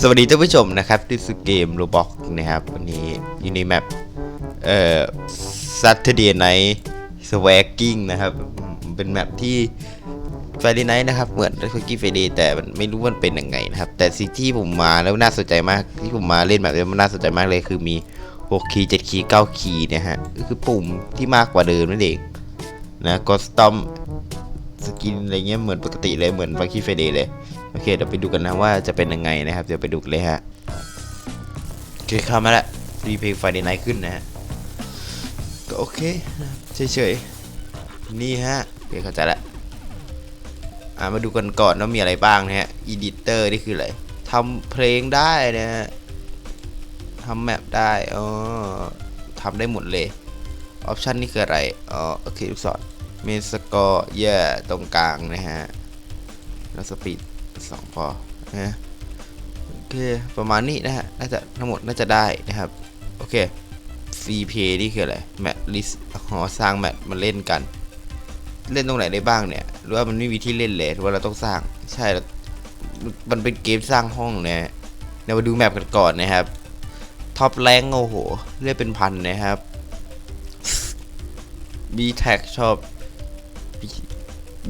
สวัสดีท่านผู้ชมนะครับที่สุเกมโรบอกนะครับ วันนี้อยู่ในแมปเอ่อ Saturday Night Swagging นะครับ เป็นแมปที่ Friday Night นะครับ เหมือน r e q u i e Friday แต่มันไม่รู้มันเป็นยังไงนะครับ แต่สิ่งที่ผมมาแล้วน่าสนใจมากที่ผมมาเล่นแบบนี้มันน่าสนใจมากเลยคือมี 6 คีย์ 7 คีย์ 9 คีย์นะฮะ คือปุ่มที่มากกว่าเดิมนั่นเองนะก็สตอม สกินอะไรเงี้ยเหมือนปกติเลยเหมือน r e q u i e Friday เลยโอเคเดี๋ยวไปดูกันนะว่าจะเป็นยังไงนะครับเดี๋ยวไปดูกันเลยฮะโอเคเข้ามาแล้วมีเพลงไฟในไนขึ้นนะฮะก็โอเคเฉยๆนี่ฮะโอเคเข้าใจละอ่ามาดูกันก่อนว่ามีอะไรบ้างนะฮะอีดิเตอร์นี่คืออะไรทำเพลงได้นะฮะทำแมปได้อ๋อทำได้หมดเลยออปชันนี่คืออะไรอ๋อโอเคลูกศรเมนสกอร์เย่ตรงกลางนะฮะ แล้วสปีดสองพอนะโอเค ประมาณนี้นะฮะ น่าจะทั้งหมดน่าจะได้นะครับ โอเค CP นี่คืออะไร แมทลิสหอสร้างแมทมาเล่นกัน เล่นตรงไหนได้บ้างเนี่ย หรือว่ามันไม่มีที่เล่นเลยว่าเราต้องสร้าง ใช่มันเป็นเกมสร้างห้องนะฮะเดี๋ยวมาดูแมปกันก่อนนะครับ ท็อปแรงโอ้โหเรียกเป็นพันนะครับบีแท็กชอบ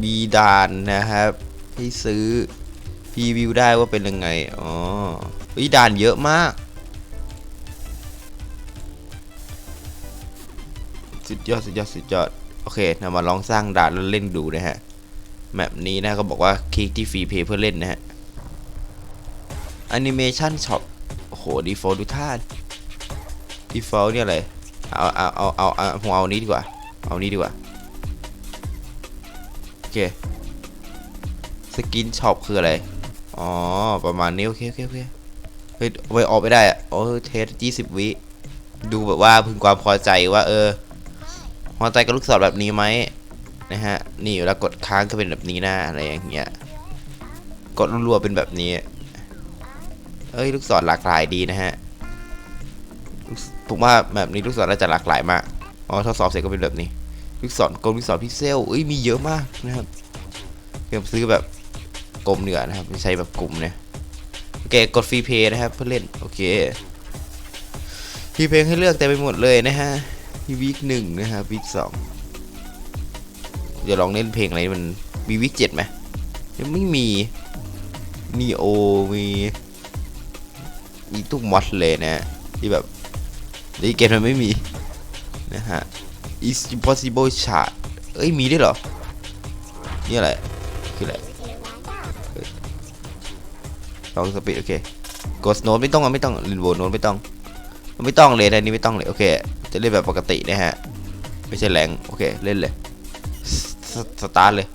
บีดานนะครับ ให้ซื้อพรีวิวได้ว่าเป็นยังไง อ๋อวิด่านเยอะมาก สุดยอด สุดยอด สุดยอด โอเคเรามาลองสร้างด่านแล้วเล่นดูนะฮะ แมปนี้นะก็บอกว่าคลิกที่ฟรีเพย์เพื่อเล่นนะฮะแอนิเมชันช็อปโอ้โหดีฟอลดูท่าดีฟอลเนี่ยอะไร เอา เอา เอา เอาผมเอานี้ดีกว่า เอานี้ดีกว่า เคสกินช็อปคืออะไร อ๋อ ประมาณนี้ โอเคโอเคโอเคเฮ้ยไปออกไม่ได้อะโอ้เทสยี่สิบวิ ดูแบบว่าพึงความพอใจว่า เออ พอใจกับลูกศรแบบนี้ไหมนะฮะ นี่เวลากดค้างก็เป็นแบบนี้นะอะไรอย่างเงี้ย กดรัวๆเป็นแบบนี้ เอ้ยลูกศรหลากหลายดีนะฮะ ผมว่าแบบนี้ลูกศรน่าจะหลากหลายมาก อ๋อทดสอบเสร็จก็เป็นแบบนี้ ลูกศรกลมลูกศรพิกเซลเอ้ยมีเยอะมากนะครับ เดี๋ยวซื้อแบบกลมเหนือนะครับม่ใช่แบบกลุ่มเนี่ยโอเคกดฟรีเพย์นะครับเพื่อเล่นโอเคมีเพลงให้เลือกเต็มไปหมดเลยนะฮะมีวีคหนึ่งนะฮะวีคสองจะลองเล่นเพลงอะไรมันมีวีคเจ็ดไหมยังไม่มีนีโอมีมีทุกมอดเลยนะที่แบบในเกมมันไม่มีนะฮะ is impossible chart เอ้ยมีได้เหรอ นี่อะไร คืออะไรเอ้ยลองสปีดโอเคกดโน้ตไม่ต้องไม่ต้องลินโวโน้ตไม่ต้อง ไม่ต้องเลยนะนี่ไม่ต้องเลยโอเค จะเล่นแบบปกตินะฮะ ไม่ใช่แรงโอเคเล่นเลยสสตาร์ทเลย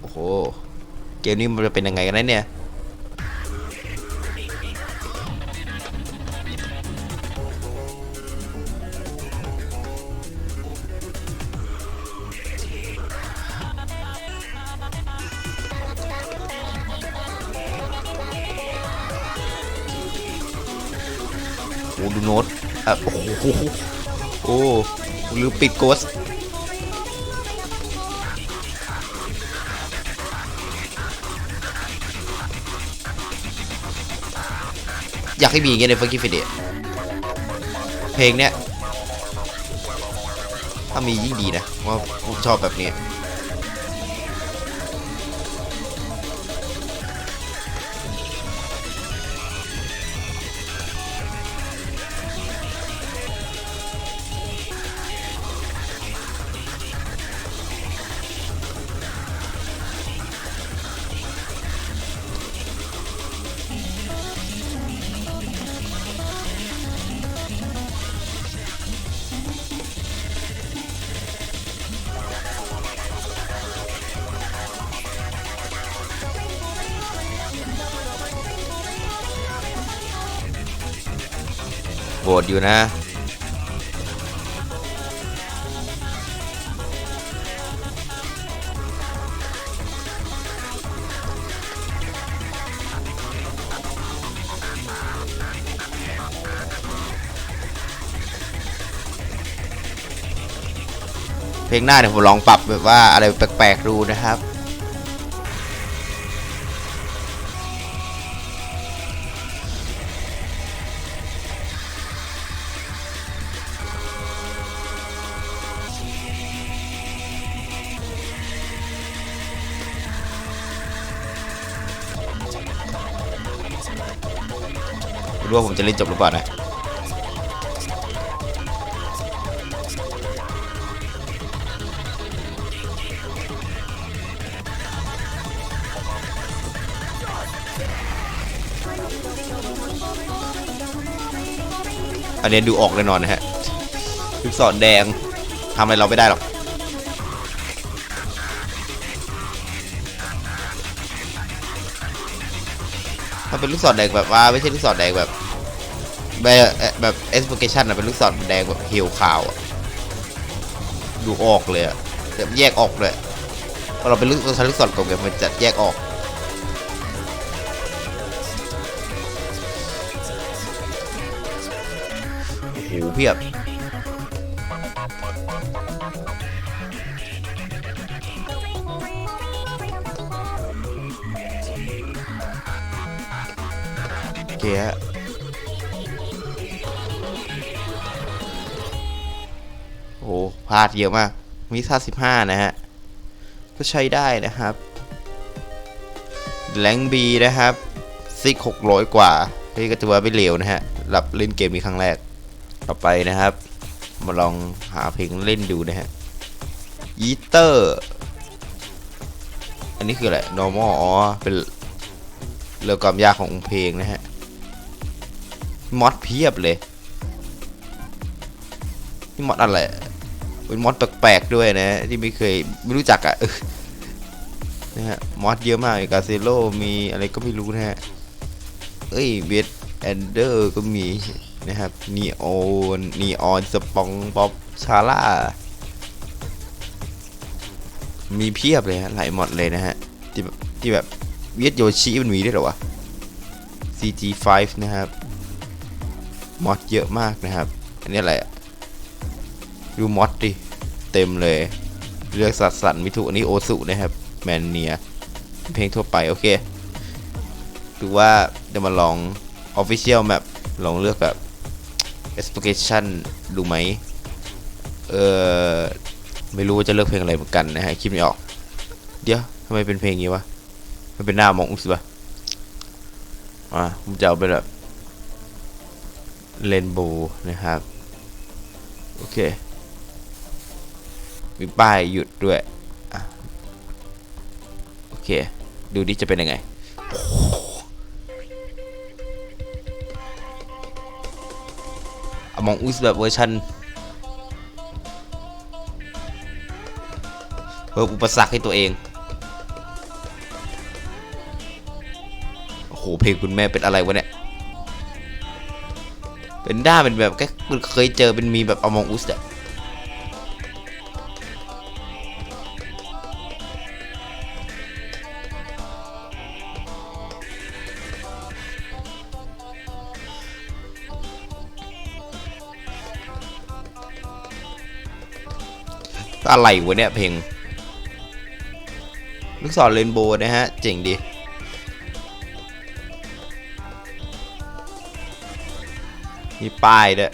โอ้โหเกมนี้มันจะเป็นยังไงกันนะเนี่ย โอ้ดูโน้ตอะโอ้โหโอ้ลืมปิดโกสอยากให้มีอย่างเงี้ยในฟังกี้ฟิเดเพลงเนี้ยถ้ามียิ่งดีนะว่าผมชอบแบบนี้ หวตอยู่นะเพลงหน้าเดี๋ยวผมลองปรับแบบว่าอะไรแปลกๆดูนะครับ ดูว่าผมจะเล่นจบหรือเปล่านะอันนี้ดูออกแน่นอนนะฮะลูกศรแดงทำอะไรเราไม่ได้หรอก ถ้าเป็นลูกศรแดงแบบว่าไม่ใช่ลูกศรแดงแบบแบบแบบเอสโ c เคชันอะเป็นลูกศรแดงแบบเฮียวขาวอะดูออกเลยอะแบบแยกออกเลยพอเราเป็นลูกเราใช้ลูกศรกลมเนี่ยมันจะแยกออกโอ้โหเพียบ ฮะโอ้โหพลาดเยอะมาก มีท่าสิบห้านะฮะ ก็ใช้ได้นะครับ แรงบีนะครับ ซิกหกร้อยกว่าเฮ้ยก็ถือว่าไม่เลวนะฮะรับเล่นเกมนี้ครั้งแรก ต่อไปนะครับ มาลองหาเพลงเล่นดูนะฮะยีเตอร์ อันนี้คืออะไร normal อ๋อ เป็นเรือความยากของเพลงนะฮะ มอดเพียบเลยนี่มอดอะไรเป็นมอดแปลกๆด้วยนะที่ไม่เคยไม่รู้จักอะ่ะนะฮะมอดเยอะมากกาเซโลมีอะไรก็ไม่รู้นะฮะเอ้ยเบสแอนเดอร์ก็มีนะครับนีโอนนีออนสปองป๊อปชาร่ามีเพียบเลยฮะหลายมอดเลยนะฮะที่แบบที่แบบเวียดโยชิมันมีด้วยหรอวะ CG5 นะครับ มอดเยอะมากนะครับ อันนี้อะไรอะดูมอดดิเต็มเลย เลือกสัตว์สันมิถุอันนี้โอสุนะครับ แมนเนีย เพลงทั่วไป โอเคดูว่าจะมาลอง Official Map ลองเลือกแบบ Exploration ดูไหม เออไม่รู้ว่าจะเลือกเพลงอะไรเหมือนกันนะฮะคิดไม่ออก เดี๋ยวทำไมเป็นเพลงนี้วะ มันเป็นหน้ามองอุสปะอะผมจะเอาไปแบบ เรนโบว์นะครับ โอเค มีป้ายหยุดด้วยอโอเค ดูดิจะเป็นยังไง อมองอุสแบบเวอร์ชันเพิ่มอุปสรรคให้ตัวเอง โอ้โห เพลงคุณแม่เป็นอะไรวะเนี่ย เป็นด้าเป็นแบบแค่เคยเจอเป็นมีแบบอมองอุสอะอะไรวะเนี่ยเพลง ลูกศรเรนโบว์นะฮะ เจ๋งดี มีป้ายด้วย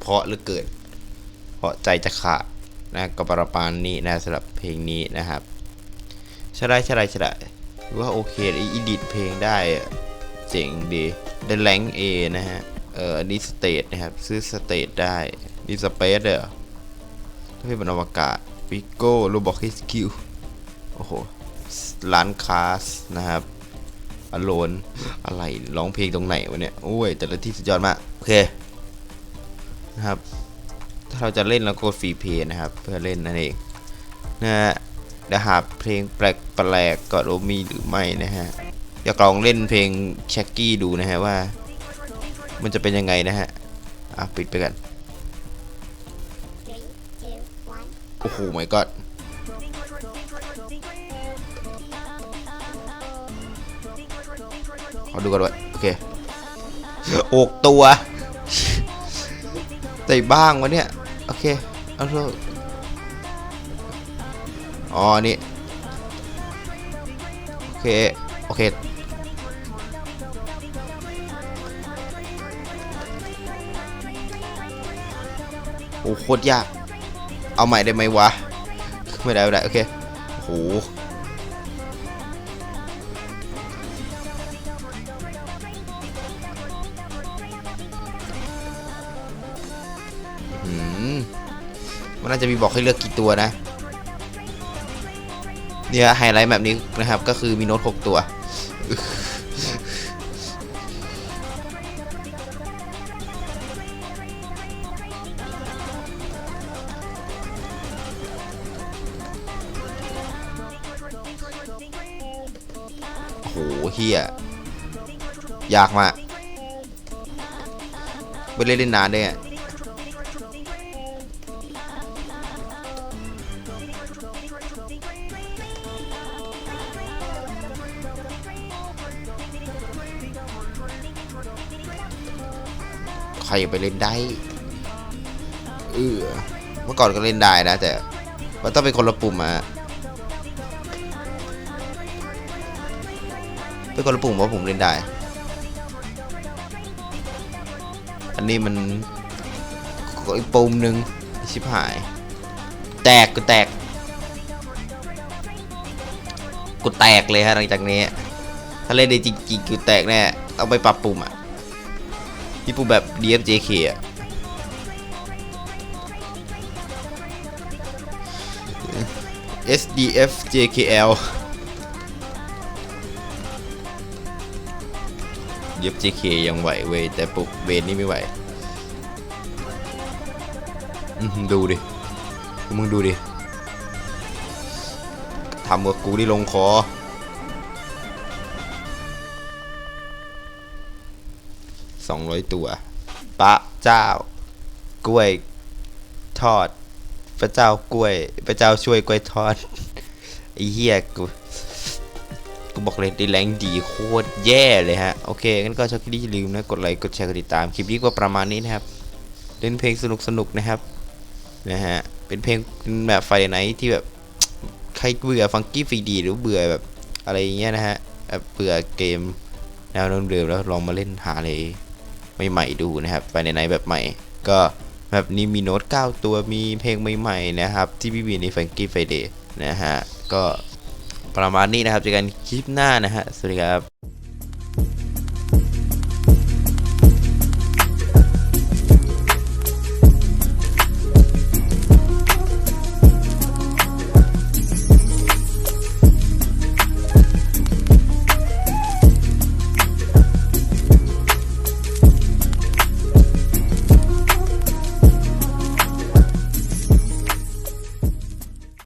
เพราะเหลือเกินเพราะใจจะขาดนะกับประปานนี้นะสำหรับเพลงนี้นะครับช่ได้ช่ได้ช่ได้ว่าโอเคอีดิทเพลงได้เจ๋งดีได้แรงเอนะฮะเอออันนี้สเตทนะครับ ซื้อสเตทได้ดีสเปซเด้อถ้าเป็นบนอวกาศวิโก้โรบอกฮิสคิวโอ้โหร้านคาสนะครับอโลนอะไรร้องเพลงตรงไหนวะเนี่ย โอ้ย แต่ละที่สุดยอดมาก โอเค นะครับ ถ้าเราจะเล่นเรากดฟรีเพย์นะครับ เพื่อเล่นนั่นเองนะฮะเดี๋ยวหาเพลงแปลกแปลกก่อนว่ามีหรือไม่นะฮะอยากลองเล่นเพลงแช็กกี้ดูนะฮะว่า มันจะเป็นยังไงนะฮะอะปิดไปกัน Three, two, one. อ้โห my god ขอดูกันด้วยโอเคอกตัว ได้บ้างวะเนี่ย โอเคเอาเถอะอ๋อนี่โอเค โอเค โอ้โคตรยาก เอาใหม่ได้ไหมวะ ไม่ได้ไม่ได้ โอเคโห มันน่าจะมีบอกให้เลือกกี่ตัวนะเนี่ยไฮไลท์แบบนี้นะครับ ก็คือมีโน้ต6 ตัว โอ้โหเฮียยากมากไปเล่นเล่นนานด้วยอะ ใครไปเล่นได้เออเมื่อก่อนก็เล่นได้นะ แต่มันต้องเป็นคนละปุ่มอะเป็นคนละปุ่มว่าผมเล่นได้ อันนี้มันอีกปุ่มหนึ่งชิบหาย แตกกูแตกกูแตกเลยฮะหลังจากนี้ ถ้าเล่นได้จริงๆกูแตกแน่เอาไปปรับปุ่มอะ ที่ปุ่มแบบ DFJK อะ SDFJKL เย็บ JK ยังไหวเว้ยแต่ปุกเวนนี่ไม่ไหวอื้อหือดูดิมึงดูดิทำกับกูที่ลงคอ สองร้อยตัว ปะเจ้ากล้วยทอด พระเจ้ากล้วย พระเจ้าช่วยกล้วยทอดไอ้เหี้ยกูกูบอกเลยดีแรงดีโคตรแย่เลยฮะ โอเคงั้นก็ชอบคลิปนี้อย่าลืมนะ กดไลค์กดแชร์กดติดตาม คลิปนี้ก็ประมาณนี้นะครับเล่นเพลงสนุกสนุกนะครับนะฮะเป็นเพลงเป็นแบบไฟไนที่แบบใครเบื่อฟังกี้ฟรีดีหรือเบื่อแบบอะไรเงี้ยนะฮะแบบเบื่อเกมแนวเดิมๆแล้วลองมาเล่นหาอะไร ใหม่ๆดูนะครับไปในไนแบบใหม่ ก็แบบนี้มีโน้ต 9 ตัวมีเพลงใหม่ๆนะครับที่พี่บีในฟังกี้ไฟเดย์นะฮะก็ประมาณนี้นะครับเจอกันคลิปหน้านะฮะสวัสดีครับ